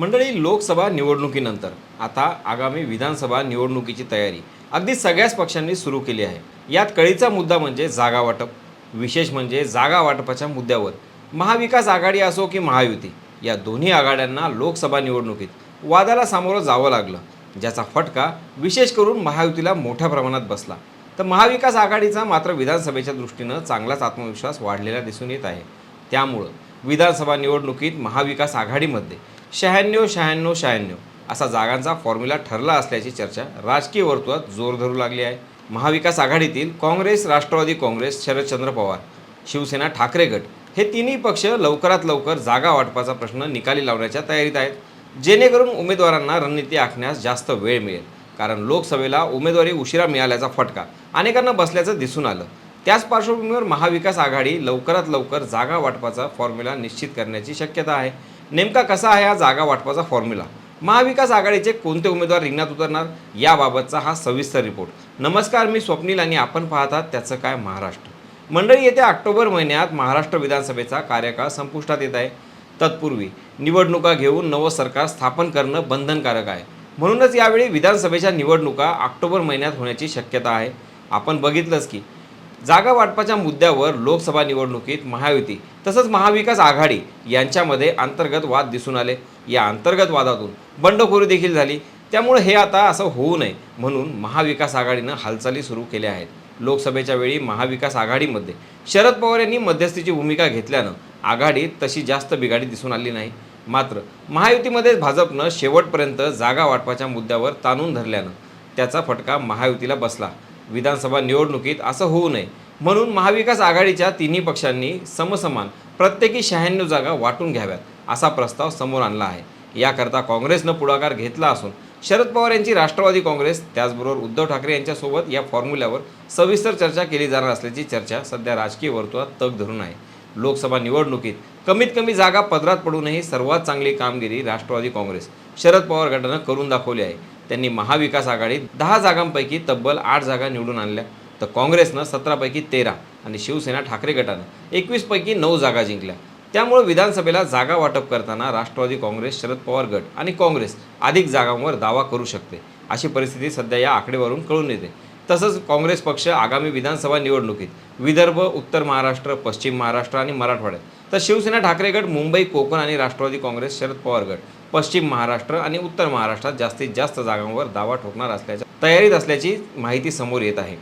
मंडळी लोकसभा निवडणुकीनंतर आता आगामी विधानसभा निवडणुकीची तयारी अगदी सगळ्याच पक्षांनी सुरू केली आहे. यात कळीचा मुद्दा म्हणजे जागा वाटप विशेष म्हणजे जागा वाटपाच्या मुद्द्यावर. महाविकास आघाडी असो की महायुती या दोन्ही आघाड्यांना लोकसभा निवडणुकीत वादाला सामोरं जावं लागलं ज्याचा फटका विशेष करून महायुतीला मोठ्या प्रमाणात बसला. तर महाविकास आघाडीचा मात्र विधानसभेच्या दृष्टीनं चांगलाच आत्मविश्वास वाढलेला दिसून येत आहे. त्यामुळं विधानसभा निवडणुकीत महाविकास आघाडीमध्ये शहाण्णव शहाण्णव शहाण्णव असा जागांचा फॉर्म्युला ठरला असल्याची चर्चा राजकीय वर्तुळात जोर धरू लागली आहे. महाविकास आघाडीतील काँग्रेस राष्ट्रवादी काँग्रेस शरदचंद्र पवार शिवसेना ठाकरे गट हे तिन्ही पक्ष लवकरात लवकर जागा वाटपाचा प्रश्न निकाली लावण्याच्या तयारीत आहेत. जेणेकरून उमेदवारांना रणनीती आखण्यास जास्त वेळ मिळेल. कारण लोकसभेला उमेदवारी उशिरा मिळाल्याचा फटका अनेकांना बसल्याचं दिसून आलं. त्याच पार्श्वभूमीवर महाविकास आघाडी लवकरात लवकर जागा वाटपाचा फॉर्म्युला निश्चित करण्याची शक्यता आहे. नेमका कसा आहे हा जागा वाटपाचा फॉर्म्युला महाविकास आघाडीचे कोणते उमेदवार रिंगणात उतरणार? याबाबतचा हा सविस्तर रिपोर्ट नमस्कार मी स्वप्नील आणि आपण पाहतात त्याचं काय महाराष्ट्र. मंडळी येत्या ऑक्टोबर महिन्यात महाराष्ट्र विधानसभेचा कार्यकाळ संपुष्टात येत आहे. तत्पूर्वी निवडणुका घेऊन नवं सरकार स्थापन करणं बंधनकारक आहे. म्हणूनच यावेळी विधानसभेच्या निवडणुका ऑक्टोबर महिन्यात होण्याची शक्यता आहे. आपण बघितलंच की जागा वाटपाच्या मुद्द्यावर लोकसभा निवडणुकीत महायुती तसंच महाविकास आघाडी यांच्यामध्ये अंतर्गत वाद दिसून आले. या अंतर्गत वादातून बंडखोरी देखील झाली. त्यामुळे हे आता असं होऊ नये म्हणून महाविकास आघाडीनं हालचाली सुरू केल्या आहेत. लोकसभेच्या वेळी महाविकास आघाडीमध्ये शरद पवार यांनी मध्यस्थीची भूमिका घेतल्यानं आघाडीत तशी जास्त बिघाडी दिसून आली नाही. मात्र महायुतीमध्ये भाजपनं शेवटपर्यंत जागा वाटपाच्या मुद्द्यावर ताणून धरल्यानं त्याचा फटका महायुतीला बसला. विधानसभा निवडणुकीत असं होऊ नये. म्हणून महाविकास आघाडीच्या तिन्ही पक्षांनी समसमान प्रत्येकी शहाण्णव जागा वाटून घ्याव्यात असा प्रस्ताव समोर आणला आहे. याकरता काँग्रेसनं पुढाकार घेतला असून शरद पवार यांची राष्ट्रवादी काँग्रेस त्याचबरोबर उद्धव ठाकरे यांच्यासोबत या फॉर्म्युल्यावर सविस्तर चर्चा केली जाणार असल्याची चर्चा सध्या राजकीय वर्तुळात तग धरून आहे. लोकसभा निवडणुकीत कमीत कमी जागा पदरात पडूनही सर्वात चांगली कामगिरी राष्ट्रवादी काँग्रेस शरद पवार गटानं करून दाखवली आहे. त्यांनी महाविकास आघाडीत दहा जागांपैकी तब्बल आठ जागा निवडून आणल्या. तर काँग्रेसनं सतरापैकी तेरा आणि शिवसेना ठाकरे गटानं एकवीसपैकी नऊ जागा जिंकल्या. त्यामुळे विधानसभेला जागा वाटप करताना राष्ट्रवादी काँग्रेस शरद पवार गट आणि काँग्रेस अधिक जागांवर दावा करू शकते अशी परिस्थिती सध्या या आकडेवरून कळून येते. तसंच काँग्रेस पक्ष आगामी विधानसभा निवडणुकीत विदर्भ उत्तर महाराष्ट्र पश्चिम महाराष्ट्र आणि मराठवाड्यात. तर शिवसेना ठाकरे गट मुंबई कोकण आणि राष्ट्रवादी काँग्रेस शरद पवार गट. पश्चिम महाराष्ट्र आणि उत्तर महाराष्ट्रात जास्तीत जास्त जागांवर दावा ठोकणार असल्याच्या तयारीत असल्याची माहिती समोर येत आहे.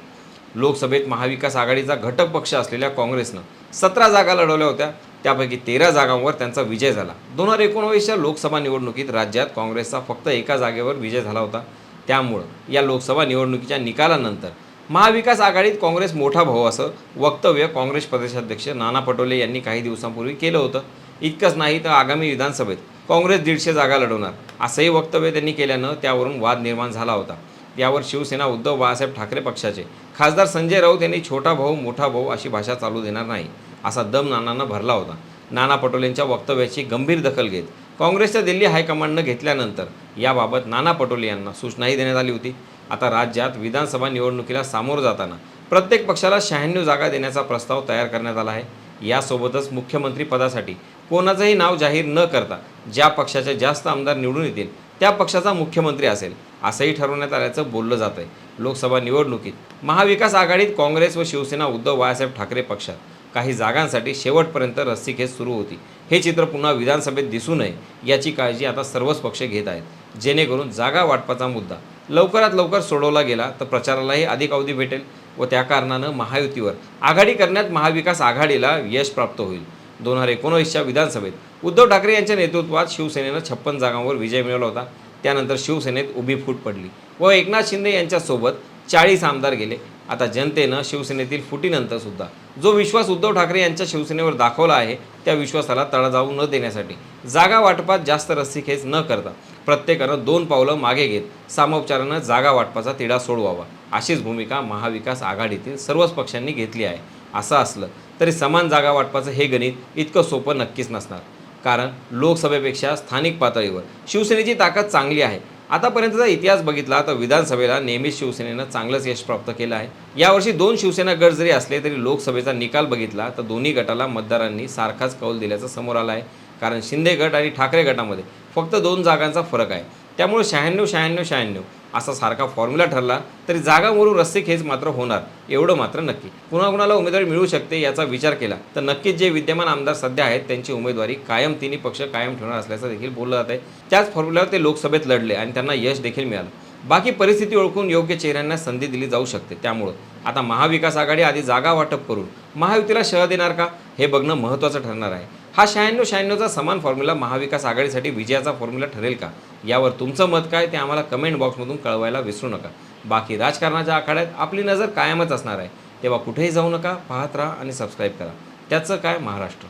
लोकसभेत महाविकास आघाडीचा घटक पक्ष असलेल्या काँग्रेसनं सतरा जागा लढवल्या होत्या. त्यापैकी तेरा जागांवर त्यांचा विजय झाला. दोन हजार एकोणावीसच्या लोकसभा निवडणुकीत राज्यात काँग्रेसचा फक्त एका जागेवर विजय झाला होता. त्यामुळं या लोकसभा निवडणुकीच्या निकालानंतर महाविकास आघाडीत काँग्रेस मोठा भाऊ असं वक्तव्य काँग्रेस प्रदेशाध्यक्ष नाना पटोले यांनी काही दिवसांपूर्वी केलं होतं. इतकंच नाही तर आगामी विधानसभेत काँग्रेस दीडशे जागा लढवणार. असंही वक्तव्य त्यांनी केल्यानं त्यावरून वाद निर्माण झाला होता. यावर शिवसेना उद्धव बाळासाहेब ठाकरे पक्षाचे. खासदार संजय राऊत यांनी छोटा भाऊ मोठा भाऊ अशी भाषा चालू देणार नाही असा दम नानांना भरला होता. नाना पटोलेंच्या वक्तव्याची गंभीर दखल घेत काँग्रेसच्या दिल्ली हायकमांडनं घेतल्यानंतर याबाबत नाना पटोले यांना सूचनाही देण्यात आली होती. आता राज्यात विधानसभा निवडणुकीला सामोरं जाताना प्रत्येक पक्षाला शहाण्णव जागा देण्याचा प्रस्ताव तयार करण्यात आला आहे. यासोबतच मुख्यमंत्री पदासाठी कोणाचंही नाव जाहीर न करता ज्या पक्षाचे जास्त आमदार निवडून येतील त्या पक्षाचा मुख्यमंत्री असेल असंही ठरवण्यात आल्याचं बोललं जात आहे लोकसभा निवडणुकीत महाविकास आघाडीत काँग्रेस व शिवसेना उद्धव बाळासाहेब ठाकरे पक्षात काही जागांसाठी शेवटपर्यंत रस्सीखेच सुरू होती. हे चित्र पुन्हा विधानसभेत दिसू नये याची काळजी आता सर्वच पक्ष घेत आहेत. जेणेकरून जागा वाटपाचा मुद्दा लवकरात लवकर सोडवला गेला तर प्रचारालाही अधिक अवधी भेटेल व त्या कारणानं महायुतीवर आघाडी करण्यात महाविकास आघाडीला यश प्राप्त होईल. दोन हजार एकोणवीसच्या विधानसभेत. उद्धव ठाकरे यांच्या नेतृत्वात शिवसेनेनं छप्पन जागांवर विजय मिळवला होता. त्यानंतर शिवसेनेत उभी फूट पडली व एकनाथ शिंदे यांच्यासोबत चाळीस आमदार गेले. आता जनतेनं शिवसेनेतील फुटीनंतर सुद्धा जो विश्वास उद्धव ठाकरे यांच्या शिवसेनेवर दाखवला आहे त्या विश्वासाला तडा जाऊ न देण्यासाठी जागा वाटपात जास्त रस्सीखेच न करता प्रत्येकानं दोन पावलं मागे घेत सामोपचारानं जागा वाटपाचा तिढा सोडवावा. अशीच भूमिका महाविकास आघाडीतील सर्वच पक्षांनी घेतली आहे. असं असलं तरी समान जागा वाटपाचं हे गणित इतकं सोपं नक्कीच नसणार. कारण लोकसभेपेक्षा स्थानिक पातळीवर शिवसेनेची ताकद चांगली आहे. आतापर्यंतचा इतिहास बघितला तर विधानसभेला नेहमीच शिवसेनेनं चांगलंच यश प्राप्त केलं आहे. यावर्षी दोन शिवसेना गट जरी असले तरी लोकसभेचा निकाल बघितला तर दोन्ही गटाला मतदारांनी सारखाच कौल दिल्याचं समोर आलं आहे. कारण शिंदे गट आणि ठाकरे गटामध्ये फक्त दोन जागांचा फरक आहे. त्यामुळे शहाण्णव शहाण्णव शहाण्णव असा सारखा फॉर्म्युला ठरला तरी जागावरून रस्ते खेच मात्र होणार एवढं मात्र नक्की. कुणा कुणाला उमेदवारी मिळू शकते याचा विचार केला तर नक्कीच जे विद्यमान आमदार सध्या आहेत त्यांची उमेदवारी कायम तिन्ही पक्ष कायम ठेवणार असल्याचं देखील बोललं जात आहे त्याच फॉर्म्युल्यावर ते लोकसभेत लढले आणि त्यांना यश देखील मिळालं. बाकी परिस्थिती ओळखून योग्य चेहऱ्यांना संधी दिली जाऊ शकते. त्यामुळं आता महाविकास आघाडी आधी जागा वाटप करून महायुतीला शह देणार का? हे बघणं महत्त्वाचं ठरणार आहे. हा शहाण्णव शहाण्णवचा समान फॉर्म्युला महाविकास आघाडीसाठी विजयाचा फॉर्म्युला ठरेल का? यावर तुमचं मत काय ते आम्हाला कमेंट बॉक्समधून कळवायला विसरू नका. बाकी राजकारणाच्या आखाड्यात आपली नजर कायमच असणार आहे. तेव्हा कुठेही जाऊ नका पाहत राहा आणि सबस्क्राईब करा. त्याचं काय महाराष्ट्र?